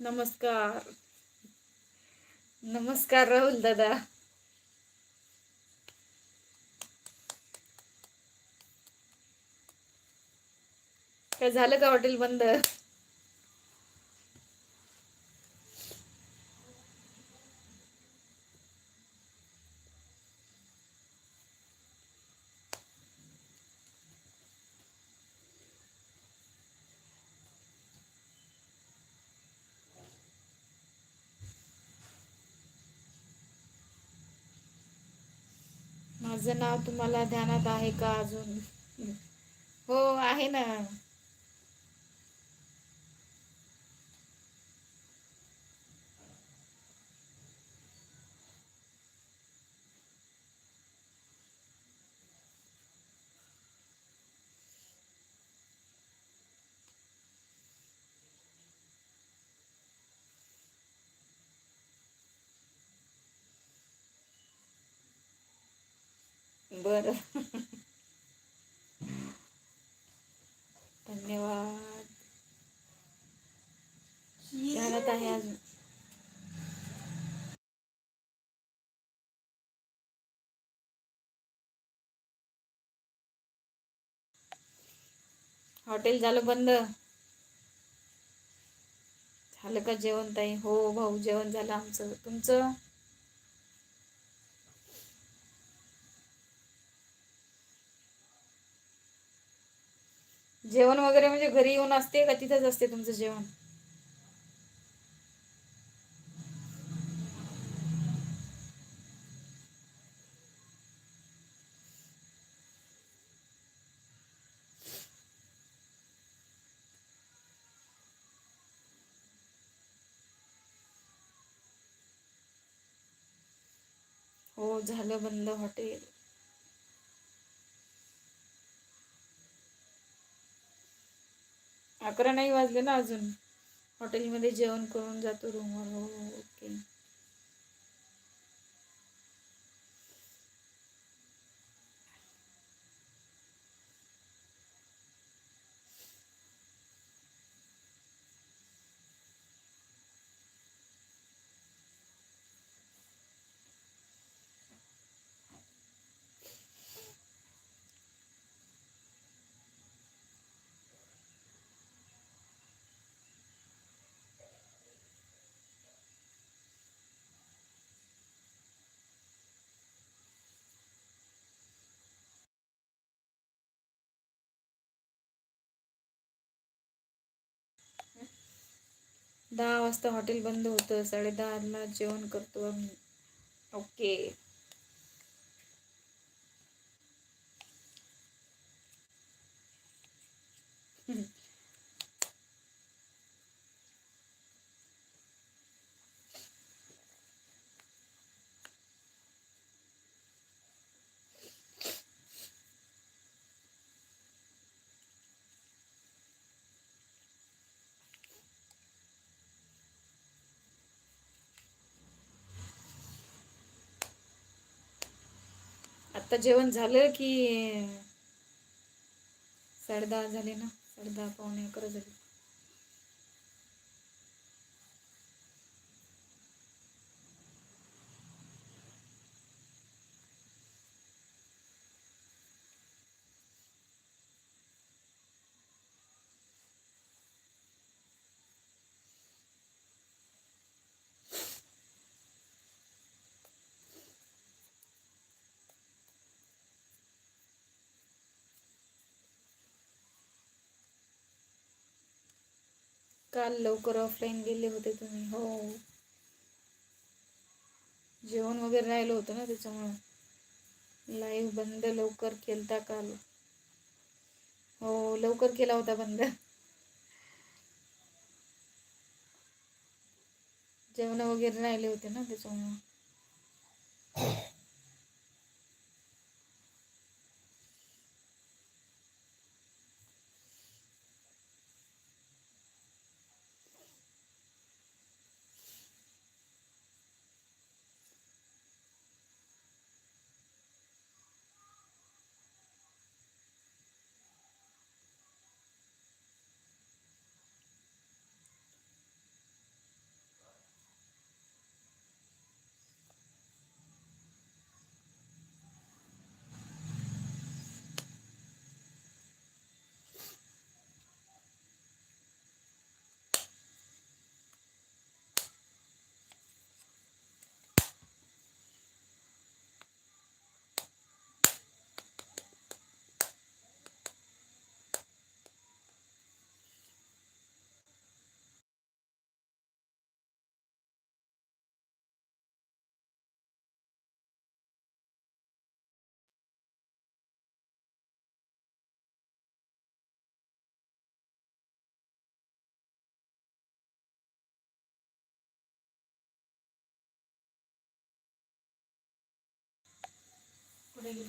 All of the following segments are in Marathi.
नमस्कार. नमस्कार राहुल दादा. काय झालं का हॉटेल बंद? माझं नाव तुम्हाला ध्यानात आहे का अजून? हो आहे ना. बर. धन्यवाद. ध्यानात आहे अजून हॉटेल झालं बंद. झालं का जेवण ताई? हो भाऊ जेवण झालं आमचं. तुमचं? जेवण वगैरे म्हणजे घरी येऊन असते का तिथंच असते तुमचं जेवण? हो झालं बंद हॉटेल. अकरा नाही वाजले ना अजून. हॉटेलमध्ये जेवण करून जातो रूमवर हो, हो, हो ओके दहा वाजता हॉटेल बंद होतं साडे दहाला जेवण करतो आम्ही. ओके. आता जेवण झालं की साडेदहा झाले ना साडेदहा पावणे अकरा झाले. काल लवकर ऑफलाईन गेले होते तुम्ही. हो. जेवण वगैरे राहिलं होतं ना त्याच्यामुळं. लाईव्ह बंद लवकर केलता काल. हो लवकर केला होता बंद. जेवण वगैरे राहिले होते ना त्याच्यामुळं.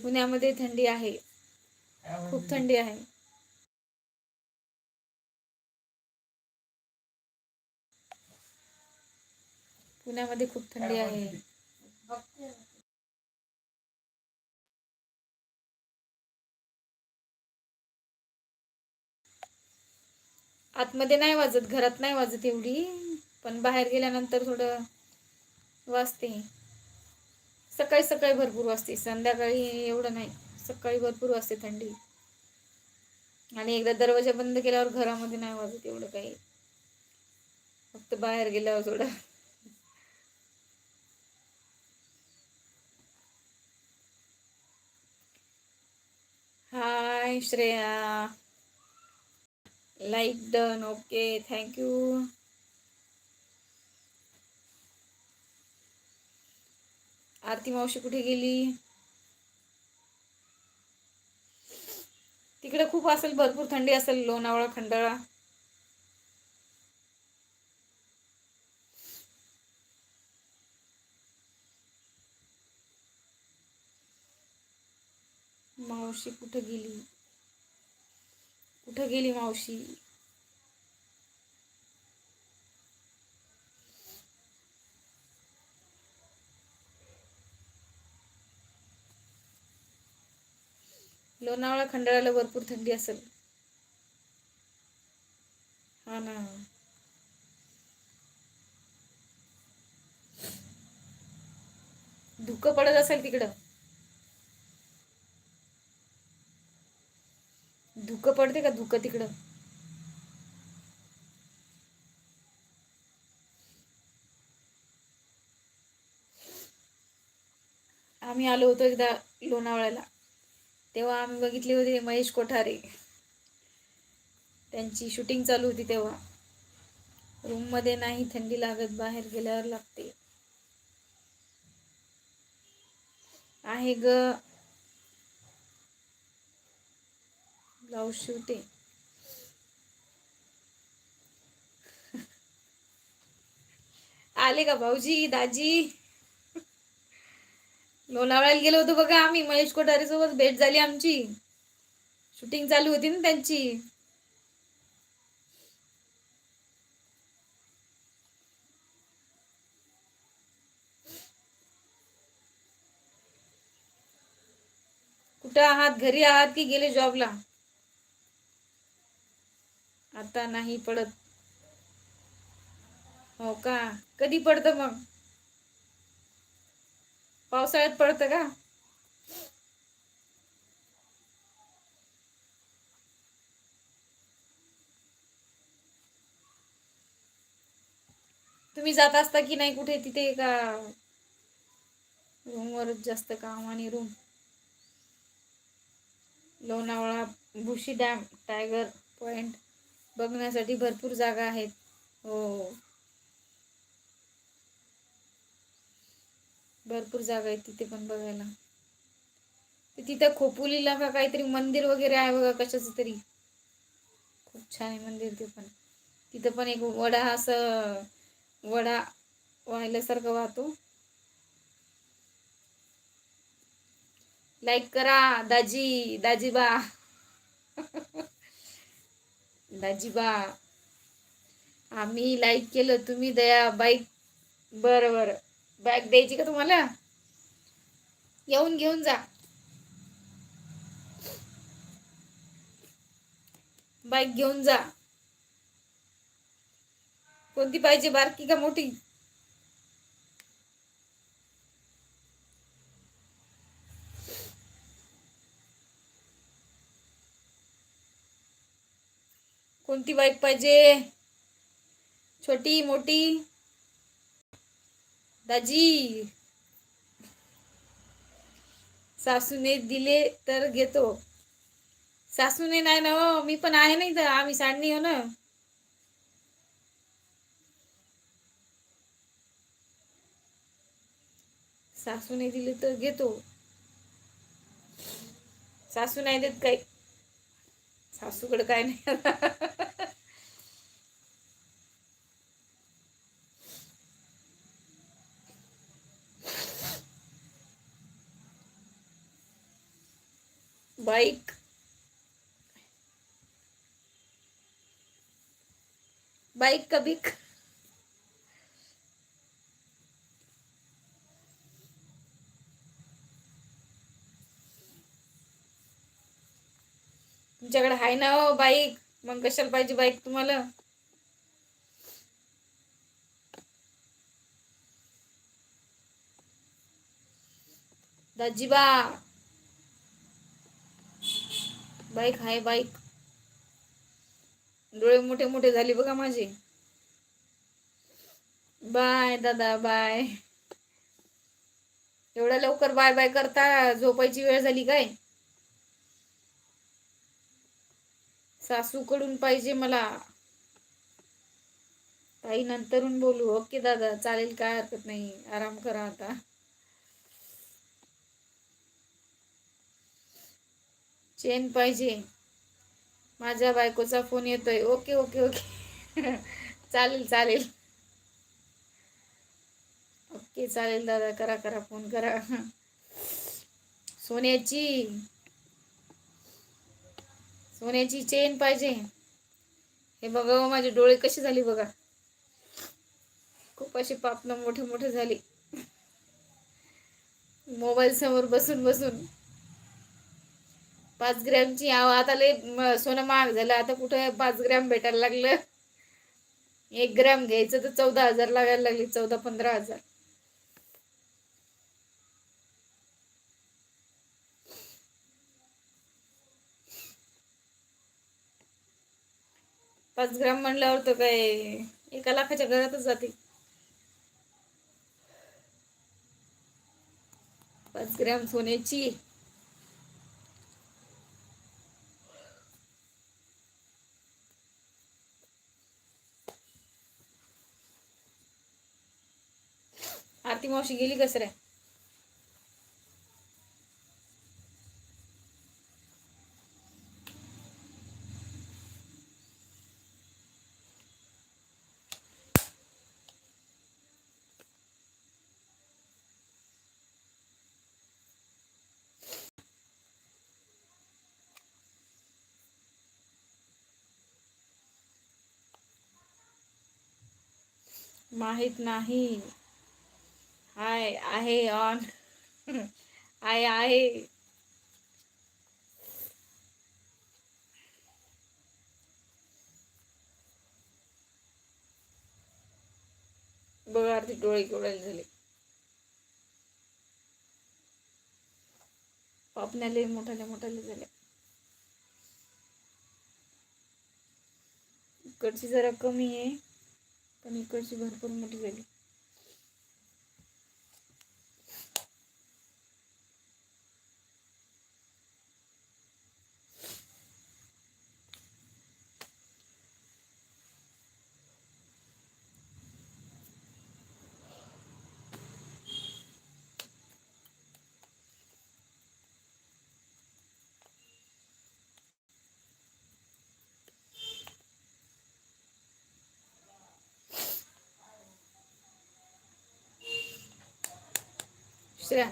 पुण्यामध्ये थंडी आहे. खूप थंडी आहे. पुण्यामध्ये खूप थंडी आहे. आतमध्ये नाही वाजत घरात नाही वाजत एवढी पण बाहेर गेल्यानंतर थोडं वाजते. सकाळी सकाळी भरपूर वाजते संध्याकाळी एवढं नाही. सकाळी भरपूर वाजते थंडी. आणि एकदा दरवाजा बंद केल्यावर घरामध्ये नाही वाजत एवढं काही. फक्त बाहेर गेल्यावर थोडं. Hi Shreya. Like done okay thank you. Aarti मावशी कुठे गेली? तिकडे खूप असेल भरपूर थंडी असेल लोणावळा खंडाळा. मावशी कुठं गेली? कुठं गेली मावशी? लोणावळा खंडाळ्याला भरपूर थंडी असेल. हा ना. धुकं पडत असेल तिकडं. धुकं पडते का धुकं तिकडं? आम्ही आलो होतो एकदा लोणावळ्याला. तेव्हा आम्ही बघितले होते महेश कोठारे. त्यांची शूटिंग चालू होती तेव्हा. रूममध्ये नाही थंडी लागत बाहेर गेल्यावर लागते. आहे ग. ब्लाऊज शिवते आले का भाऊजी दाजी? लोणावळ्याला गेलो होतो बघा आम्ही. महेश कोठारे सोबत भेट झाली आमची. शूटिंग चालू होती ना त्यांची. कुठं आहात? घरी आहात की गेले जॉबला आता नाही पडत. हो का? कधी पडतं मग? पावसाळ्यात पडतं का? तुम्ही जात असता की नाही कुठे? तिथे का रूमवरच जास्त काम आणि room Lonavala Bhushi dam tiger point बघण्यासाठी भरपूर जागा आहेत. हो. भरपूर जागा आहेत तिथे पण बघायला. तिथं खोपोलीला का काहीतरी मंदिर वगैरे आहे बघा कशाचं तरी. खूप छान आहे मंदिर ते पण. तिथं पण एक वडा असं वडा व्हायल्यासारखं वाहतो. लाईक करा दाजी दाजीबा. दाजीबा. आम्ही लाईक केलं तुम्ही दया बाईक बरं बरं. बॅग द्यायची का तुम्हाला? येऊन घेऊन जा. बाईक घेऊन जा. कोणती पाहिजे बारकी का मोठी? कोणती बाईक पाहिजे? छोटी मोठी? दाजी. सासूने दिले तर घेतो. सासूने नाही ना हो मी पण आहे नाही तर आम्ही सांडणी हो ना. सासूने दिले तर घेतो. सासू नाही देत काही. सासूकडे काय नाही. बाईक बाईक का बिक तुमच्याकडे आहे ना हो बाईक मग कशाला पाहिजे बाईक तुम्हाला? दाजीबा बाईक हाय बाईक. डोळे मोठे मोठे झाले बघा माझे. बाय दादा बाय. एवढ्या लवकर बाय बाय करता झोपायची वेळ झाली काय? सासूकडून पाहिजे मला. ताई नंतरून बोलू. ओके दादा चालेल काय हरकत नाही. आराम करा आता. चेन पाहिजे. माझ्या बायकोचा फोन येतोय. Okay okay okay. चालेल चालेल. ओके चालेल दादा. करा करा फोन करा. सोन्याची. सोन्याची चेन पाहिजे. हे बघा हो, माझे डोळे कसे झाले बघा. खूप असे पापनं मोठे मोठे झाले. मोबाईल समोर बसून बसून. पाच ग्रॅमची आता लय सोनं महाग झालं. आता कुठं पाच ग्रॅम भेटायला लागलं? एक ग्रॅम घ्यायचं तर चौदा हजार लागायला लागले चौदा पंधरा हजार. पाच ग्राम म्हणल्यावर तर काय एका लाखाच्या घरातच जाते. पाच ग्रॅम सोन्याची. आरती मावशी गेली कसऱ्या माहीत नाही. हाय आहे ऑन आहे आहे बघा आरती डोळे केवढ्याला झाले पापण्याले मोठाले मोठाले झाले इकडची जरा कमी आहे पण इकडची भरपूर मोठी झाली श्रेया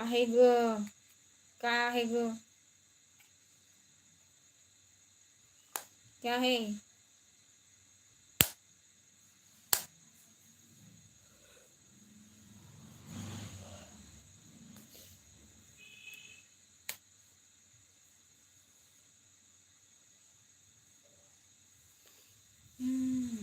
आहे ग का आहे ग क्या है Hmm.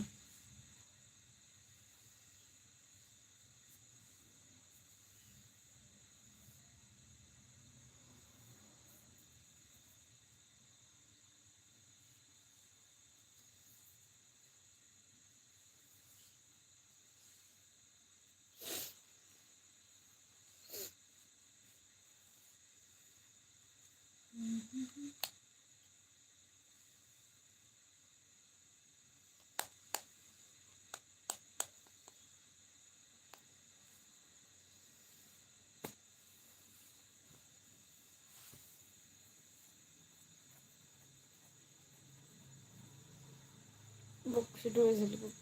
book, je dois le book.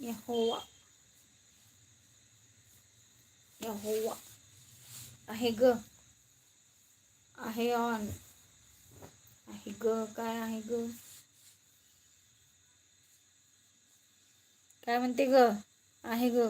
Yahowa. Yeah, यहोवा आहे ग आहे ऑन आहे ग काय आहे ग काय म्हणते ग आहे ग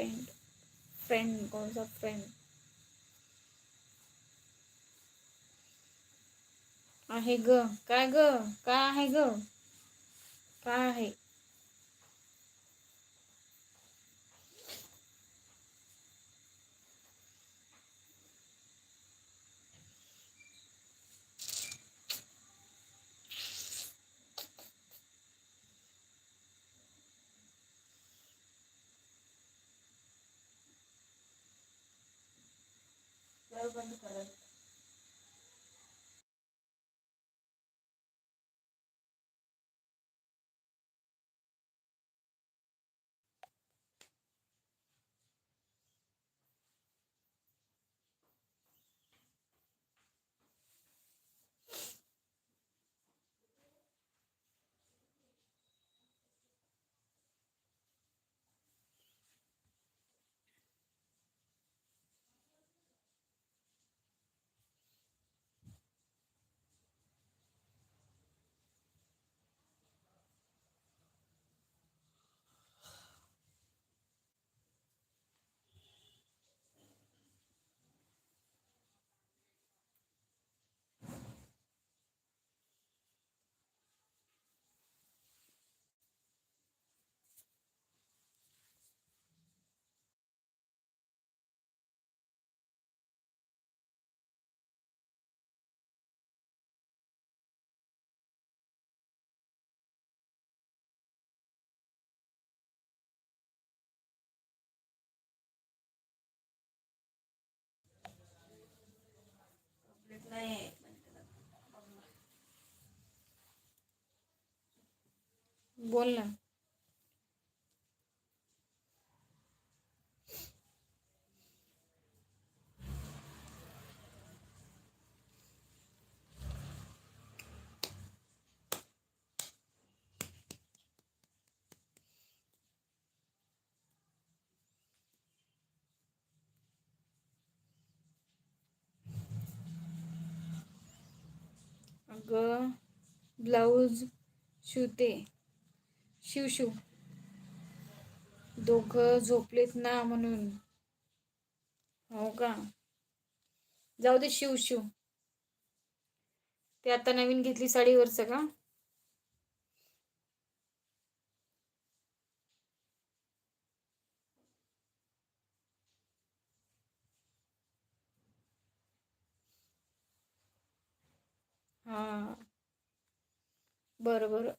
फ्रेंड फ्रेंड कौन सा फ्रेंड आहे ग. काय ग? काय आहे ग? काय आहे? ಬಂದು बोल ना. अगं ब्लाऊज शिवते. शिव शिव. दोघं झोपलेत ना म्हणून. हो का? जाऊ दे शिव शिव. ते आता नवीन घेतली साडीवरचं का? हा. बरं बरं.